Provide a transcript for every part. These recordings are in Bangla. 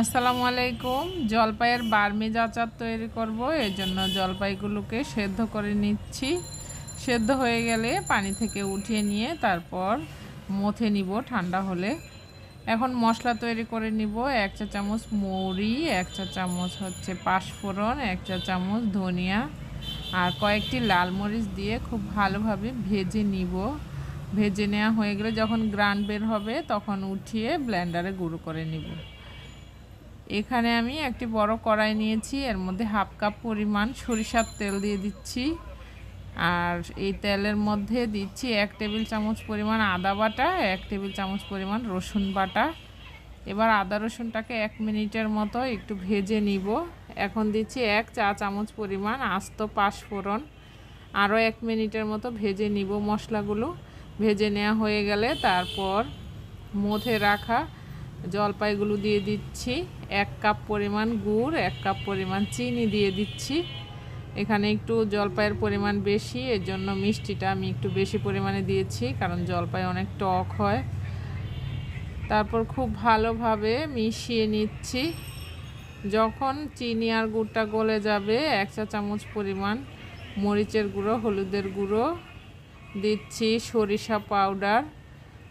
আসসালামু আলাইকুম। জলপাইয়ের বার্মিজ আচার তৈরি করব। এর জন্য জলপাইগুলোকে সেদ্ধ করে নিচ্ছি। সেদ্ধ হয়ে গেলে পানি থেকে উঠিয়ে নিয়ে তারপর মথে নিব ঠান্ডা হলে। এখন মশলা তৈরি করে নিব। এক চা চামচ মৌরি, এক চা চামচ হচ্ছে পাঁচফোড়ন এক চা চামচ ধনিয়া আর কয়েকটি লাল মরিচ দিয়ে খুব ভালোভাবে ভেজে নিব। ভেজে নেওয়া হয়ে গেলে যখন গ্রান বের হবে তখন উঠিয়ে ব্লেন্ডারে গুঁড়ো করে নিব। এখানে আমি একটি বড় কড়াই নিয়েছি, এর মধ্যে হাফ কাপ পরিমাণ সরিষার তেল দিয়ে দিচ্ছি। আর এই তেলের মধ্যে দিচ্ছি এক টেবিল চামচ পরিমাণ আদা বাটা, এক টেবিল চামচ পরিমাণ রসুন বাটা। এবার আদা রসুনটাকে এক মিনিটের মতো একটু ভেজে নিব। এখন দিচ্ছি এক চা চামচ পরিমাণ আস্ত পাঁচফোড়ন। আরও এক মিনিটের মতো ভেজে নিব মশলাগুলো। ভেজে নেওয়া হয়ে গেলে তারপর মধ্যে রাখা জলপাইগুলো দিয়ে দিচ্ছি। এক কাপ পরিমাণ গুড়, এক কাপ পরিমাণ চিনি দিয়ে দিচ্ছি। এখানে একটু জলপাইয়ের পরিমাণ বেশি, এর জন্য মিষ্টিটা আমি একটু বেশি পরিমাণে দিয়েছি, কারণ জলপাই অনেক টক হয়। তারপর খুব ভালোভাবে মিশিয়ে নিচ্ছি। যখন চিনি আর গুড়টা গলে যাবে, এক চা চামচ পরিমাণ মরিচের গুঁড়ো, হলুদের গুঁড়ো দিচ্ছি, সরিষা পাউডার।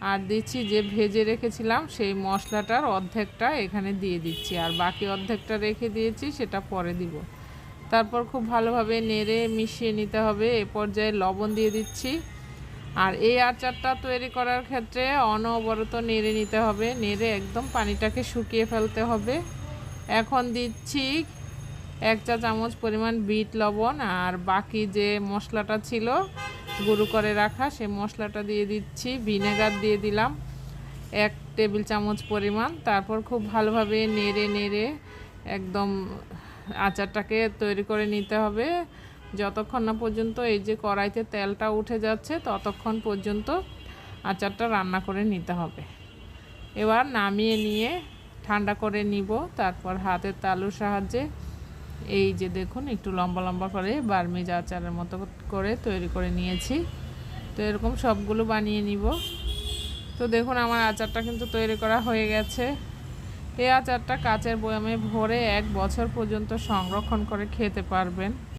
আর দিচ্ছি যে ভেজে রেখেছিলাম, সেই মশলাটার অর্ধেকটা এখানে দিয়ে দিচ্ছি। আর বাকি অর্ধেকটা রেখে দিয়েছি, সেটা পরে দিব। তারপর খুব ভালোভাবে নেড়ে মিশিয়ে নিতে হবে। এ পর্যায়ে লবণ দিয়ে দিচ্ছি। আর এই আচারটা তৈরি করার ক্ষেত্রে অনবরত নেড়ে নিতে হবে। নেড়ে একদম পানিটাকে শুকিয়ে ফেলতে হবে। এখন দিচ্ছি এক চা চামচ পরিমাণ বিট লবণ। আর বাকি যে মশলাটা ছিল গুঁড়ো করে রাখা। সে মশলাটা দিয়ে দিচ্ছি, ভিনেগার দিয়ে দিলাম, এক টেবিল চামচ পরিমাণ। তারপর খুব ভালোভাবে নেড়ে নেড়ে একদম আচারটাকে তৈরি করে নিতে হবে। যতক্ষণ না পর্যন্ত এই যে কড়াইতে তেলটা উঠে যাচ্ছে, ততক্ষণ পর্যন্ত আচারটা রান্না করে নিতে হবে। এবার নামিয়ে নিয়ে ঠান্ডা করে নিব। তারপর হাতের তালুর সাহায্যে এই যে দেখুন, একটু লম্বা লম্বা করে বার্মিজ আচারের মতো করে তৈরি করে নিয়েছি। তো এরকম সবগুলো বানিয়ে নিব। তো দেখুন, আমার আচারটা কিন্তু তৈরি করা হয়ে গেছে। এই আচারটা কাচের বয়ামে ভরে এক বছর পর্যন্ত সংরক্ষণ করে খেতে পারবেন।